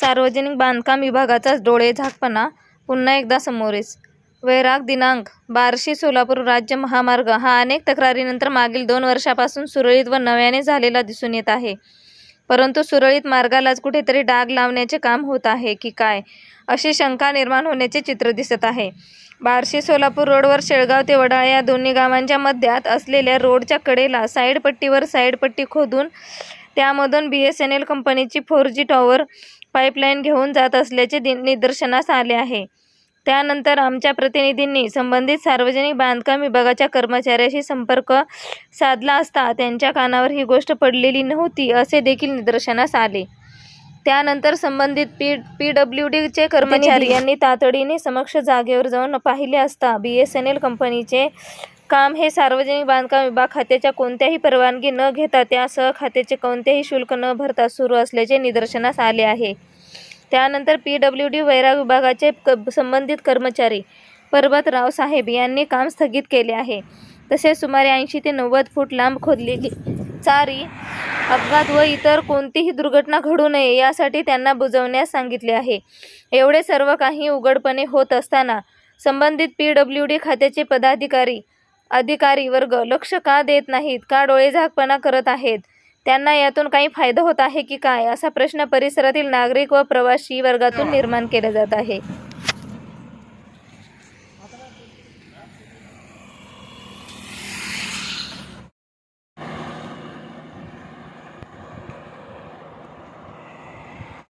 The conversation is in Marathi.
सार्वजनिक बांधकाम विभागाचाच डोळेझाकपणा पुन्हा एकदा समोरेच वैराग दिनांक बार्शी सोलापूर राज्य महामार्ग. हा अनेक तक्रारीनंतर मागील दोन वर्षापासून सुरळीत व नव्याने झालेला दिसून येत आहे. परंतु सुरळीत मार्गालाच कुठेतरी डाग लावण्याचे काम होत आहे की काय अशी शंका निर्माण होण्याचे चित्र दिसत आहे. बार्शी सोलापूर रोडवर शेळगाव ते वडाळ या दोन्ही गावांच्या मध्यात असलेल्या रोडच्या कडेला साईडपट्टीवर पट्टीवर खोदून त्यामधून बी एस एन एल कंपनीची फोर जी टॉवर पाईपलाईन घेऊन जात असल्याचे दि निदर्शनास आले आहे. त्यानंतर आमच्या प्रतिनिधींनी संबंधित सार्वजनिक बांधकाम विभागाच्या कर्मचाऱ्याशी संपर्क साधला असता त्यांच्या कानावर ही गोष्ट पडलेली नव्हती असे देखील निदर्शनास आले. त्यानंतर संबंधित पी पी डब्ल्यू डीचे कर्मचारी. यांनी तातडीने समक्ष जागेवर जाऊन पाहिले असता बी एस एन एल कंपनीचे काम हे सार्वजनिक बांधकाम विभाग खात्याच्या कोणत्याही परवानगी न घेता त्यासह खात्याचे कोणतेही शुल्क न भरता सुरू असल्याचे निदर्शनास आले आहे. त्यानंतर पी डब्ल्यू डी वैराग विभागाचे क संबंधित कर्मचारी पर्वतराव साहेब यांनी काम स्थगित केले आहे. तसेच सुमारे ऐंशी ते नव्वद फूट लांब खोदलेली चारी अपघात व इतर कोणतीही दुर्घटना घडू नये यासाठी त्यांना बुजवण्यास सांगितले आहे. एवढे सर्व काही उघडपणे होत असताना संबंधित पी डब्ल्यू डी खात्याचे पदाधिकारी अधिकारी वर्ग लक्ष का देत नाहीत का डोळेझाकपणा करत आहेत? त्यांना यातून काही फायदा होत आहे की काय? असा प्रश्न परिसरातील नागरिक व प्रवासी वर्गातून निर्माण केला जात आहे.